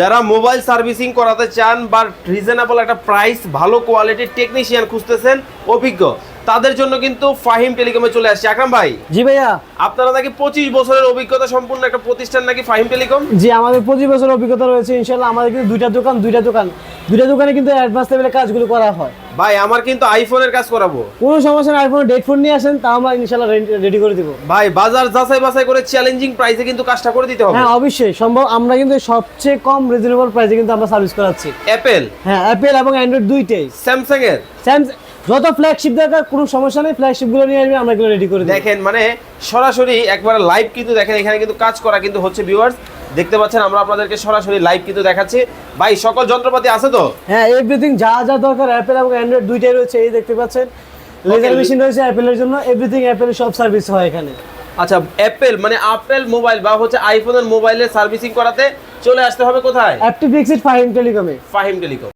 যারা mobile servicing করাতে চান বা রিজনেবল একটা প্রাইস ভালো কোয়ালিটির টেকনিশিয়ান খুঁজতেছেন অভিজ্ঞ। তাদের জন্য কিন্তু ফাহিম টেলিকমে চলে আসছে। আকরাম ভাই জি ভাইয়া। আপনারা নাকি পঁচিশ বছরের অভিজ্ঞতা সম্পূর্ণ একটা প্রতিষ্ঠান নাকি ফাহিম টেলিকম? জি আমাদের পঁচিশ বছরের অভিজ্ঞতা রয়েছে ইনশাল্লাহ আমাদের কিন্তু দুইটা দোকান দুইটা দোকান। দুইটা দোকানে কিন্তু অ্যাডভান্স লেভেলে কাজগুলো করা হয়। ভাই আমার কিন্তু আইফোনের কাজ করাবো। কোনো সমস্যা না আইফোন ডেট ফোন নিয়ে আসেন তা আমরা ইনশাল্লাহ রেডি করে দিব। ভাই বাজার যাচাই বাছাই করে চ্যালেঞ্জিং প্রাইসে কিন্তু কাজটা করে দিতে হবে। হ্যাঁ অবশ্যই। সম্ভব আমরা কিন্তু সবচেয়ে কম রিজনেবল প্রাইসে কিন্তু আমরা সার্ভিস করাচ্ছি। অ্যাপেল হ্যাঁ অ্যাপেল এবং অ্যান্ড্রয়েড দুইটাই। স্যামসাং এর স্যামসাং যত ফ্ল্যাগশিপ দরকার কোনো সমস্যা নেই ফ্ল্যাগশিপগুলো নিয়ে আসবে আমরা এগুলো রেডি করে দেখেন মানে সরাসরি একবার লাইভ কিন্তু দেখেন এখানে কিন্তু কাজ করা কিন্তু হচ্ছে ভিউয়ার্স দেখতে পাচ্ছেন আমরা আপনাদেরকে সরাসরি লাইভ কিন্তু দেখাচ্ছি। ভাই সকল যন্ত্রপাতি আছে তো? হ্যাঁ এভরিথিং যা যা দরকার অ্যাপেল এবং অ্যান্ড্রয়েড দুইটাই রয়েছে এই দেখতে পাচ্ছেন। লেজার মেশিন রয়েছে অ্যাপেলের জন্য এভরিথিং অ্যাপেলের সব সার্ভিস হয় এখানে। আচ্ছা অ্যাপেল মানে আপেল মোবাইল বা হচ্ছে আইফোনের মোবাইলের সার্ভিসিং করাতে চলে আসতে হবে কোথায়? অ্যাপটি ফিক্সড ফাইভ টেলিকমে ফাহিম টেলিকম